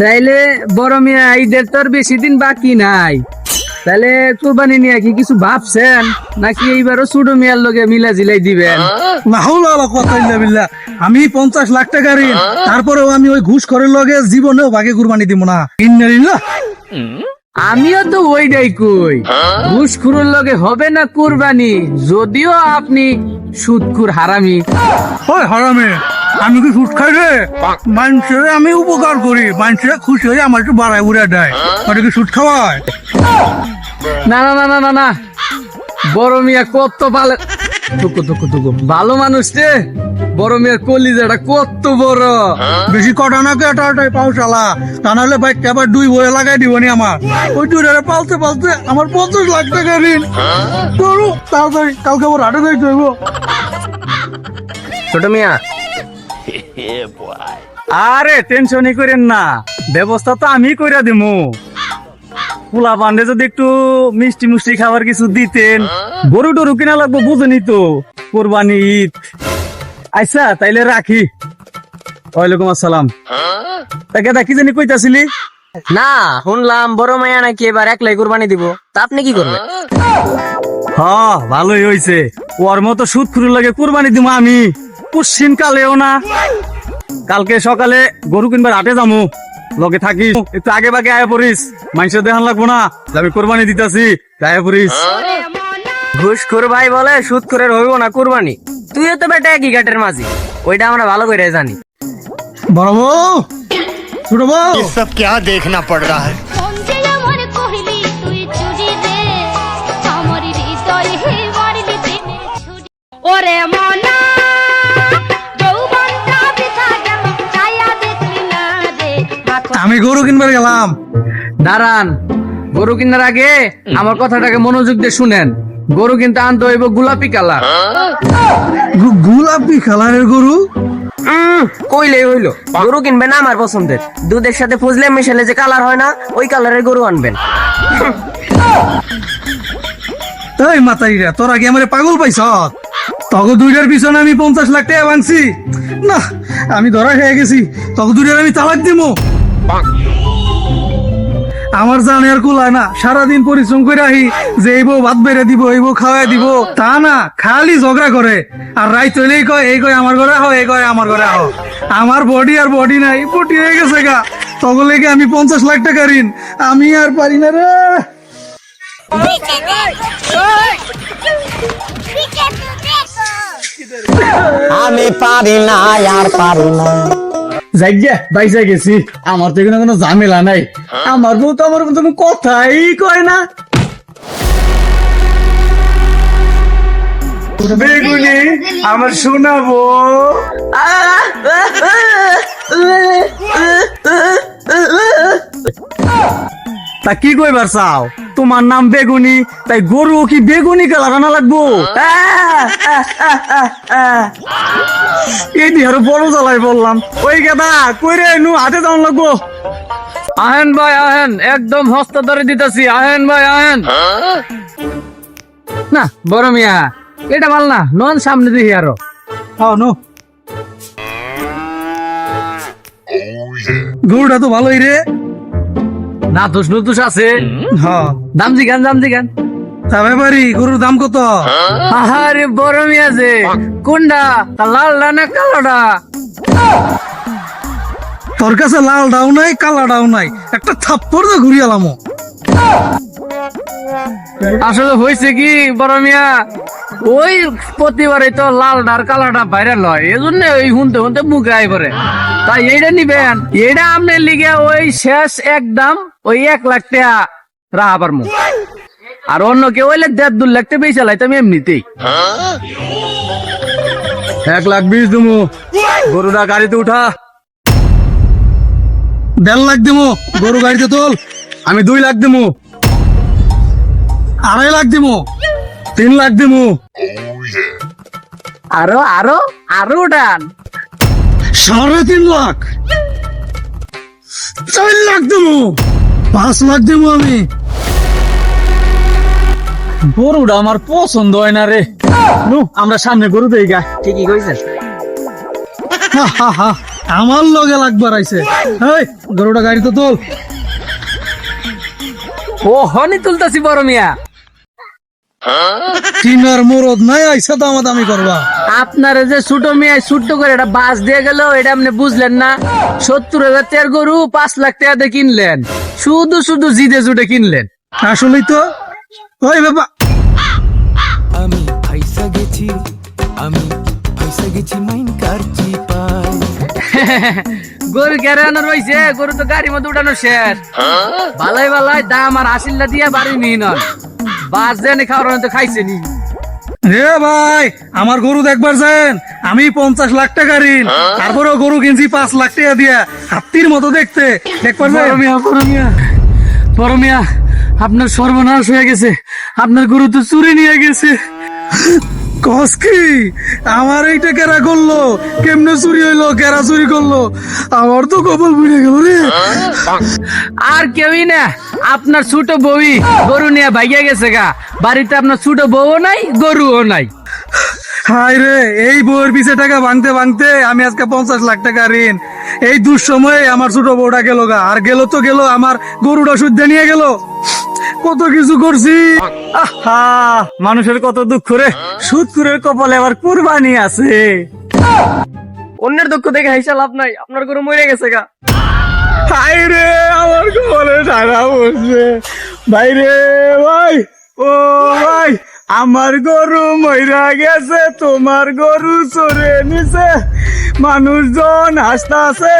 তাইলে বড় মিয়া ঈদের তোর বেশি দিন বাকি নাই। তাহলে কোরবানি নিয়ে কি কিছু ভাবছেন? নাকি এইবারও ছোট মিয়ার লগে মিলা জিলাই দিবেন বিল্লাহ। আমি পঞ্চাশ লাখ টাকা ঋণ তারপরেও আমি ওই ঘুষ করার লগে জীবনেও ভাগে কুরবানি দিব না। আমিও তো ওইটাই কই। ঘুষখুরের লগে হবে না কুরবানি যদিও আপনি সুদখুর হারামি। ওই হারামে। আমি কি সুদ খাই রে? মানুষের আমি উপকার করি মানুষের খুশি হয়ে আমার একটু বাড়ায় উড়ে দেয়। ওটা কি সুদ খাওয়ায়? না না না না না না। বড় মিয়া কত ভালো টুকু টুকু টুকু। ভালো মানুষ রে। বড় মিয়ার কলিজাটা কত বড়। বেশি কটা না কেটাটাই পাউশালা তা নাহলে ভাই আবার দুই বয়ে লাগাই দিবনি আমার। ওই দুইটারে পালতে পালতে আমার পঞ্চাশ লাখ টাকা ঋণ। তাড়াতাড়ি কালকে আবার হাটে যাইতে হইব। ছোট মিয়া আরে টেনশনই করেন না। ব্যবস্থা তো আমি কইরা দিমু। পোলা পান্ডে যদি একটু মিষ্টি মুষ্টি খাবার কিছু দিতেন গরু টরু কিনা লাগবো বুঝেনি তো। কোরবানি ঈদ। আচ্ছা তাইলে রাখি। ওয়ালাইকুম আসসালাম। তাকে দা কি জানি কইতাছিলি? না শুনলাম বড় মায়া নাকি এবার একলাই কুরবানি দিব। তা আপনি কি করবেন? হ ভালোই হইছে। ওর মতো সুদ খুরুর লাগে কোরবানি দিব আমি। পুষ্যিন কালেও না। কালকে সকালে গরু কিনবার হাটে যামু লগে থাকি একটু আগে বাগে আয়া পড়িস মানুষের দেখান লাগবো না যে আমি কোরবানি দিতাছি আয়া পড়িস ঘুষখোর ভাই বলে সুদ করে হইব না কুরবানি তুইও তো বেটা একই ঘাটের মাঝি ওইটা আমরা ভালো করে জানি বড় বউ ছোট বউ ये सब क्या देखना पड़ रहा है সন্ধে আমার আমি গরু কিনবার গেলাম। দাঁড়ান গরু কিনার আগে আমার কথাটাকে মনোযোগ দিয়ে শুনেন। গরু কিন্তু আনতে হইব গোলাপি কালার। গু- গোলাপি কালারের গরু? উম, কইলেই হইল গরু কিনবেন আমার পছন্দের। দুধের সাথে ফুজলে মিশালে যে কালার হয় না ওই কালারের গরু আনবেন। এই মাতারিরা তোরা কি আমার পাগল পাইছ তখন দুইটার পিছনে আমি পঞ্চাশ লাখ টাকা ভাঙছি না আমি ধরা খেয়ে গেছি। তখন দুইটার আমি তালাক দিব আমার জানে আর কুলায় না সারাদিন পরিশ্রম করে আহি যে এই বউ ভাত বেড়ে দিব এই বউ খাওয়াই দিব তা না খালি ঝগড়া করে। আর রাই চলেই কয় এই কয় আমার ঘরে আহ এই কয় আমার ঘরে আহ। আমার বডি আর বডি নাই বডি হয়ে গেছে গা। তখন লেগে আমি পঞ্চাশ লাখ টাকা ঋণ আমি আর পারি না রে। আমি পারি না আর পারি না। যাইয়া বাইসা গেছি। আমার তো এখানে কোনো ঝামেলা নাই। আমার বউ তো আমার কোনো কথাই কয় না। বেগুনি আমার শোনাবো? তা কি কইবার চাও? তোমার নাম বেগুনি তাই গরু কি বেগুনি কালার আনা লাগবো? এই দিয়ে আরও বড় জ্বালাই বললাম। ওই গেদা কইরে নু হাতে যাওয়ান লাগবো আহেন ভাই আহেন একদম হস্ত ধরে দিতেছি। আহেন ভাই আহেন। না বড় মিয়া এটা মাল না নন সামনে দিহি আরও। হ্যাঁ নো। গরুটা তো ভালোই রে। না দোষ নুদুষ আছে। হ্যাঁ। দাম জিগান দাম জিগান গরুর দাম কত? আহারে বড় কোনটা না কালোটা তোর কাছে লাল ডাও নাই কালা ডাও নাই। একটা থাপ্পড় তো ঘুরিয়ে আলামো। আসলে হয়েছে কি বড় মিয়া? ওই প্রতিবারে তো লাল ডার কালাটা ভাইরাল হয় এই জন্য ওই শুনতে শুনতে মুখে আই পরে তাই এইটা নিবেন। এইটা আপনার লিগে ওই শেষ একদম ওই এক লাখ টাকা রাহা পারমু আর অন্য কেউ হইলে দেড় দু লাখ টাকা বেশি লাইতাম এমনিতেই। এক লাখ বিশ দুমু। গরুটা গাড়িতে উঠা। দেড় লাখ দিমো। গরু গাড়িতে তোল। আমি দুই লাখ দিমু। আড়াই লাখ দিমো। তিন লাখ দিমু। আরও আরও আরও উঠান। সাড়ে তিন লাখ। চার লাখ দিমো। পাঁচ লাখ দিমো আমি। গরুটা আমার পছন্দ হয় না রে। আমরা সামনে গরু দেই গা। ঠিকই কইছেন। আমার লগে লাগবার আইছে এই গরুটা গাড়ি তো তোল। ও হনি তুলতাছি বড় মিয়া। চিনার মরদ নাই আইসা দামা দামি করবা। আপনারা যে ছোট মিয়া ছোট্ট করে এটা বাস দিয়ে গেল এটা আপনি বুঝলেন না। সত্তর হাজার টাকার গরু পাঁচ লাখ টাকা দিয়ে কিনলেন। শুধু শুধু জিদে জুটে কিনলেন। আসলেই তো ওই বাবা। আমি ফাইসা গেছি আমি ফাইসা গেছি মাইন কারচি পাই গরু কেড়ে আনার গরু তো গাড়ির মধ্যে উঠানো শেষ। ভালাই ভালাই দাম আর আসিল্লা দিয়ে বাড়ি নিয়ে নন। বাস দেনে খাওয়ার তো খাইছে নি রে ভাই আমার গরু দেখবার যান আমি পঞ্চাশ লাখ টাকা ঋণ তারপরেও গরু কিনছি পাঁচ লাখ টাকা দিয়া। হাতির মতো দেখতে। দেখবার যান বড় বড় মিয়া বড় মিয়া আপনার সর্বনাশ হয়ে গেছে। আপনার গরু তো চুরি নিয়ে গেছে। কস কি? আমার এইটা কেরা করল? কেমনে চুরি হইল? কেরা চুরি করল? আমার তো কপাল বুঝে গেল রে। আর কেউই না আপনার ছোট বউই গরু নিয়ে ভাইয়া গেছে গা। বাড়িতে আপনার ছোট বউও নাই গরুও নাই। হাই রে এই বউয়ের পিছে টাকা ভাঙতে ভাঙতে আমি আজকে পঞ্চাশ লাখ টাকা ঋণ। এই দুঃসময়ে আমার ছোট বউটা গেল গা। আর গেল তো গেল আমার গরুটা শুদ্ধ নিয়ে গেল। কত কিছু করছি। আহা, মানুষের কত দুঃখ রে। সুৎকুরের কপালে আবার কুরবানি আছে। অন্যের দুঃখ দেখে হাইসা লাভ নাই, আপনার গরু মরে গেছে গা। হাই রে, আমার কপালে সারা বসছে ভাই রে, ভাই, ও ভাই, আমার গরু মইরা গেছে, তোমার গরু চড়ে নিছে। মানুষজন হাসতে আছে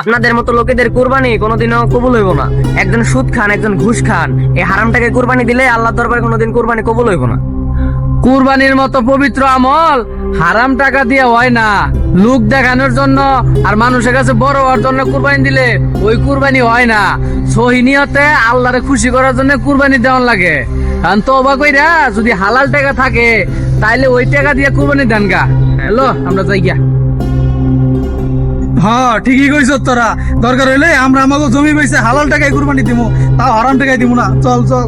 আপনাদের মতো লোকেদের কুরবানি কোনোদিনও কবুল হইব না। একজন সুদ খান একজন ঘুষ খান এই হারামটাকে কুরবানি দিলে আল্লাহ দরবারে কোনোদিন কুরবানি কবুল হইব না। কুরবানির মতো পবিত্র আমল হারাম টাকা দিয়ে হয় না। লোক দেখানোর জন্য আর মানুষের কাছে বড় হওয়ার জন্য কুরবানি দিলে ওই কুরবানি হয় না। সহিনিয়তে আল্লাহরে খুশি করার জন্য কুরবানি দেওয়ার লাগে। কারণ তো অবাক যদি হালাল টাকা থাকে তাইলে ওই টাকা দিয়ে কুরবানি দেন গা। হ্যালো আমরা যাই গিয়া। হ্যাঁ ঠিকই কইছ তোরা। দরকার হইলে আমরা আমাকে জমি বেছে হালাল টাকায় কুরবানি দিমু, তাও হারাম টাকায় দিমু না। চল চল।